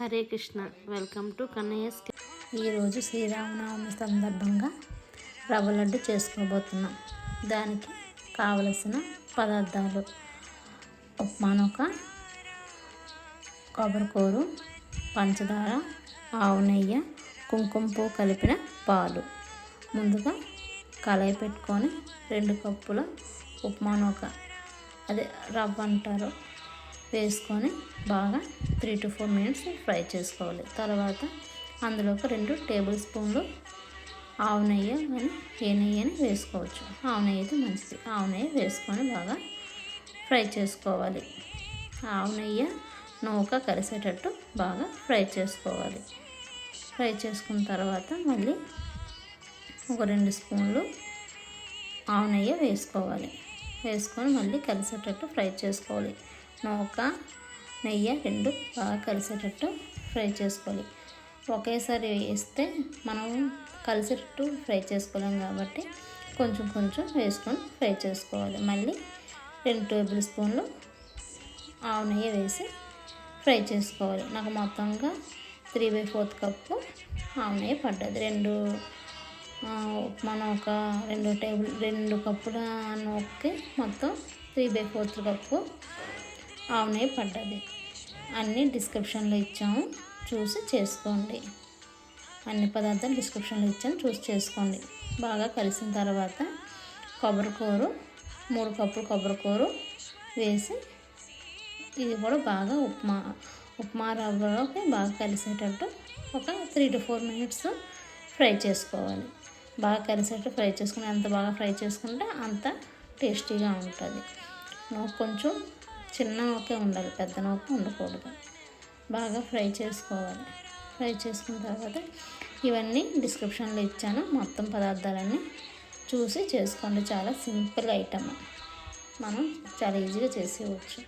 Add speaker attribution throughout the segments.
Speaker 1: Hare Krishna. Welcome to Kannayya's
Speaker 2: ఈరోజు శ్రీరామనవమి సందర్భంగా రవ్వ లడ్డు చేసుకోబోతున్నాం. దానికి కావలసిన పదార్థాలు ఉప్మానొక కొబ్బరికూరు పంచదార ఆవు నెయ్యి కుంకుమ పువ్వు కలిపిన పాలు. ముందుగా కళాయి పెట్టుకొని రెండు కప్పుల ఉప్మానొక అదే రవ్వ అంటారు. వేసుకొని బాగా three to four minutes fry చేసుకోవాలి. తర్వాత అందులోకి రెండు టేబుల్ స్పూన్లు ఆవు నెయ్యి కానీ ఏ నెయ్యి అని వేసుకోవచ్చు. ఆవు నెయ్యి అయితే మంచిది. ఆవు నెయ్యి వేసుకొని బాగా ఫ్రై చేసుకోవాలి. ఆవు నెయ్యి నూక కలిసేటట్టు బాగా ఫ్రై చేసుకోవాలి. ఫ్రై చేసుకున్న తర్వాత మళ్ళీ ఒక రెండు స్పూన్లు ఆవు నెయ్యి వేసుకోవాలి. వేసుకొని మళ్ళీ కలిసేటట్టు ఫ్రై చేసుకోవాలి. నూక నెయ్యి రెండు బాగా కలిసేటట్టు ఫ్రై చేసుకోవాలి. ఒకేసారి వేస్తే మనం కలిసేటట్టు ఫ్రై చేసుకోలేం కాబట్టి కొంచెం కొంచెం వేసుకొని ఫ్రై చేసుకోవాలి. మళ్ళీ రెండు టేబుల్ స్పూన్లు ఆవు నెయ్యి వేసి ఫ్రై చేసుకోవాలి. నాకు మొత్తంగా త్రీ బై ఫోర్త్ కప్పు ఆవు నెయ్యి పడ్డది. రెండు మనం ఒక రెండు టేబుల్ రెండు కప్పుల నూకకి మొత్తం త్రీ బై ఫోర్త్ కప్పు ఆవు నెయ్యి పడ్డది. అన్నీ డిస్క్రిప్షన్లో ఇచ్చాము చూసి చేసుకోండి. అన్ని పదార్థాలు డిస్క్రిప్షన్లో ఇచ్చాను చూసి చేసుకోండి. బాగా కలిసిన తర్వాత కొబ్బరికూరు మూడు కప్పులు కొబ్బరికూరు వేసి ఇది కూడా బాగా ఉప్మా ఉప్మా రవ్వలోకి బాగా కలిసేటట్టు ఒక three to four minutes fry చేసుకోవాలి. బాగా కలిసేటట్టు ఫ్రై చేసుకుని ఎంత బాగా ఫ్రై చేసుకుంటే అంత టేస్టీగా ఉంటుంది. నువ్వు కొంచెం చిన్న నూకే ఉండాలి పెద్ద నూక ఉండకూడదు. బాగా ఫ్రై చేసుకోవాలి. ఫ్రై చేసుకున్న తర్వాత ఇవన్నీ డిస్క్రిప్షన్లో ఇచ్చాను. మొత్తం పదార్థాలన్నీ చూసి చేసుకోండి. చాలా సింపుల్ ఐటమ్. మనం చాలా ఈజీగా చేసేయవచ్చు.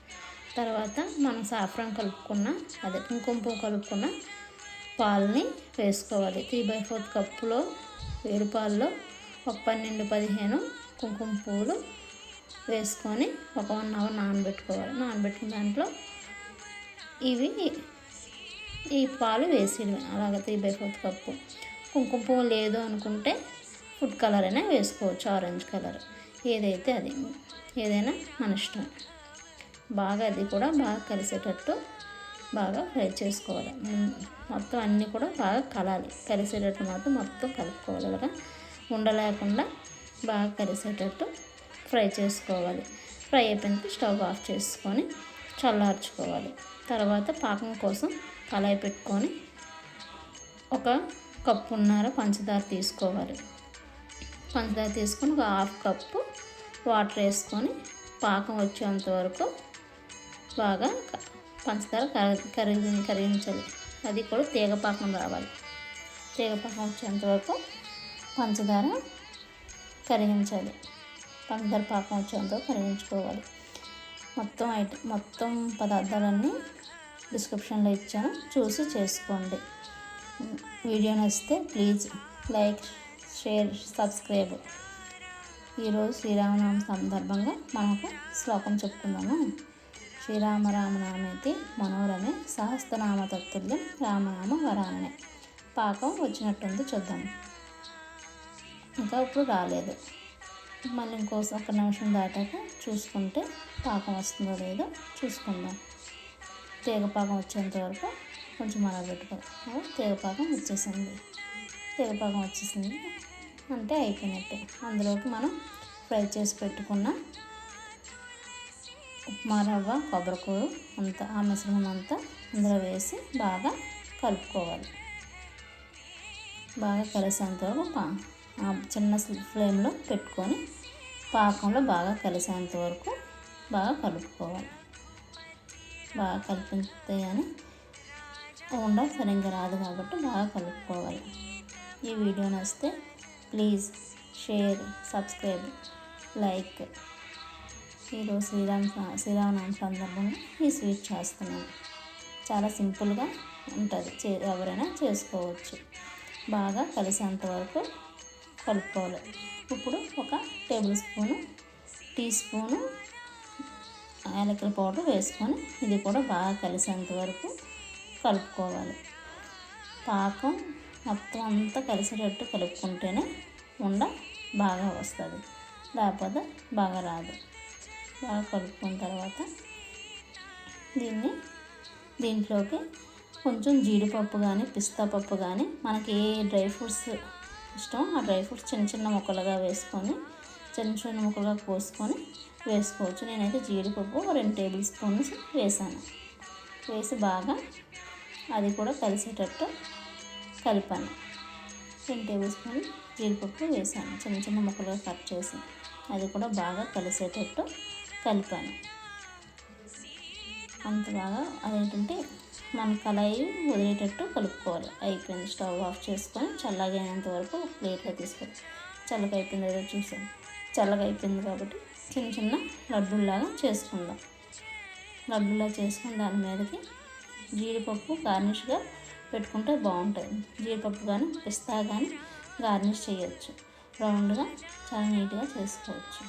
Speaker 2: తర్వాత మనం సాఫ్రాన్ కలుపుకున్న అదే కుంకుమ పువ్వు కలుపుకున్న పాలని వేసుకోవాలి. త్రీ బై ఫోర్త్ కప్పులో వేడి పాలలో ఒక పన్నెండు పదిహేను కుంకుమ పువ్వులు వేసుకొని ఒక వన్ అవర్ నానబెట్టుకోవాలి. నానబెట్టిన దాంట్లో ఇవి ఈ పాలు వేసేయడమే అలాగ త్రీ బై ఫోర్త్ కప్పు. కుంకుమ పువ్వు లేదు అనుకుంటే ఫుడ్ కలర్ అయినా వేసుకోవచ్చు. Orange colour. ఏదైతే అది ఏదైనా మన ఇష్టం. బాగా అది కూడా బాగా కలిసేటట్టు బాగా ఫ్రై చేసుకోవాలి. మొత్తం అన్నీ కూడా బాగా కలాలి. కలిసేటట్టు మాత్రం మొత్తం కలుపుకోవాలి అలాగా ఉండలేకుండా బాగా కలిసేటట్టు ఫ్రై చేసుకోవాలి. ఫ్రై అయిపోయిన స్టవ్ ఆఫ్ చేసుకొని చల్లార్చుకోవాలి. తర్వాత పాకం కోసం కళాయి పెట్టుకొని ఒక కప్పున్నర పంచదార తీసుకోవాలి. పంచదార తీసుకొని ఒక హాఫ్ కప్పు వాటర్ వేసుకొని పాకం వచ్చేంత వరకు బాగా పంచదార కరిగి కరిగించాలి. అది కూడా తీగ పాకం రావాలి. తీగ పాకం వచ్చేంత వరకు పంచదార కరిగించాలి. పంచదార పాకం వచ్చేంత కరిగించుకోవాలి. మొత్తం ఐటమ్ మొత్తం పదార్థాలన్నీ డిస్క్రిప్షన్లో ఇచ్చాను. చూసి చేసుకోండి. వీడియో నచ్చితే ప్లీజ్ లైక్ షేర్ సబ్స్క్రైబ్. ఈరోజు శ్రీరామనామ సందర్భంగా మనకు శ్లోకం చెప్పుకుందాము శ్రీరామ రామనామైతే మనోరమే సహస్రనామ తత్తుల్యం రామనామ వరాననే. పాకం వచ్చినట్టుంది చూద్దాం. ఇంకా ఇప్పుడు రాలేదు. మళ్ళీ ఇంకోసం ఒక నిమిషం దాటాక చూసుకుంటే పాకం వస్తుందో లేదో చూసుకుందాం. తీగపాకం వచ్చేంత వరకు కొంచెం అలా పెట్టుకోవాలి. తీగపాకం వచ్చేసింది. తీగపాకం వచ్చేసింది. అంటే అయిపోయినట్టే. అందులోకి మనం ఫ్రై చేసి పెట్టుకున్న ఉప్మా రవ్వ కొబ్బరికూర అంతా ఆ మిశ్రమం అంతా అందులో వేసి బాగా కలుపుకోవాలి. బాగా కలిసేంత వరకు చిన్న ఫ్లేమ్లో పెట్టుకొని పాకంలో బాగా కలిసేంత వరకు బాగా కలుపుకోవాలి. బాగా కలిపితే కానీ ఉండ సరిగ్గా రాదు కాబట్టి బాగా కలుపుకోవాలి. ఈ వీడియో నచ్చితే ప్లీజ్ షేర్ సబ్స్క్రైబ్ లైక్. ఈరోజు శ్రీరామ్ శ్రీరామనవమి సందర్భంగా ఈ స్వీట్ చేస్తున్నాను. చాలా సింపుల్గా ఉంటుంది. చే ఎవరైనా చేసుకోవచ్చు. బాగా కలిసేంత వరకు కలుపుకోవాలి. ఇప్పుడు ఒక టేబుల్ స్పూను టీ స్పూను యాలకుల పౌడర్ వేసుకొని ఇది కూడా బాగా కలిసేంత వరకు కలుపుకోవాలి. పాకం మొత్తం అంతా కలిసేటట్టు కలుపుకుంటేనే ఉండ బాగా వస్తుంది. లేకపోతే బాగా రాదు. బాగా కలుపుకున్న తర్వాత దీన్ని దీంట్లోకి కొంచెం జీడిపప్పు కానీ పిస్తా పప్పు కానీ మనకి ఏ డ్రై ఫ్రూట్స్ ఇష్టం. ఆ డ్రై ఫ్రూట్స్ చిన్న చిన్న ముక్కలుగా వేసుకొని చిన్న చిన్న ముక్కలుగా కోసుకొని వేసుకోవచ్చు. నేనైతే జీడిపప్పు రెండు టేబుల్ స్పూన్స్ వేసాను. వేసి బాగా అది కూడా కలిసేటట్టు కలిపాను. రెండు టేబుల్ స్పూన్ జీడిపప్పు వేసాను. చిన్న చిన్న ముక్కలుగా కట్ చేసి అది కూడా బాగా కలిసేటట్టు కలిపాను. అంత బాగా అదేంటంటే మన కళాయి వదిలేటట్టు కలుపుకోవాలి. అయిపోయింది స్టవ్ ఆఫ్ చేసుకొని చల్లగా అయినంత వరకు ఒక ప్లేట్లో తీసుకొని చల్లగా అయిపోయింది ఏదో చూసాం. చల్లగా అయిపోయింది కాబట్టి చిన్న చిన్న లడ్డూల్లాగా చేసుకుందాం. లడ్డూలా చేసుకుని దాని మీదకి జీడిపప్పు గార్నిష్గా పెట్టుకుంటే బాగుంటుంది. జీడిపప్పు కానీ పిస్తా కానీ గార్నిష్ చేయొచ్చు. రౌండ్గా చాలా నీట్గా చేసుకోవచ్చు.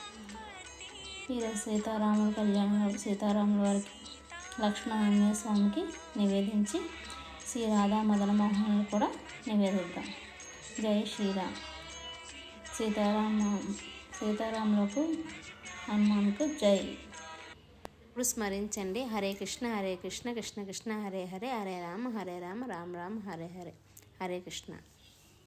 Speaker 2: ఈరోజు సీతారాముల కళ్యాణం సీతారాముల వారికి లక్ష్మణ స్వామికి నివేదించి శ్రీ రాధా మదన కూడా నివేదిద్దాం. జై శ్రీరామ్. సీతారామ సీతారాములకు హనుమాన్కు జై.
Speaker 1: ఇప్పుడు స్మరించండి. హరే కృష్ణ హరే కృష్ణ కృష్ణ కృష్ణ హరే హరే హరే రామ హరే రామ రామ రామ హరే హరే. హరే కృష్ణ.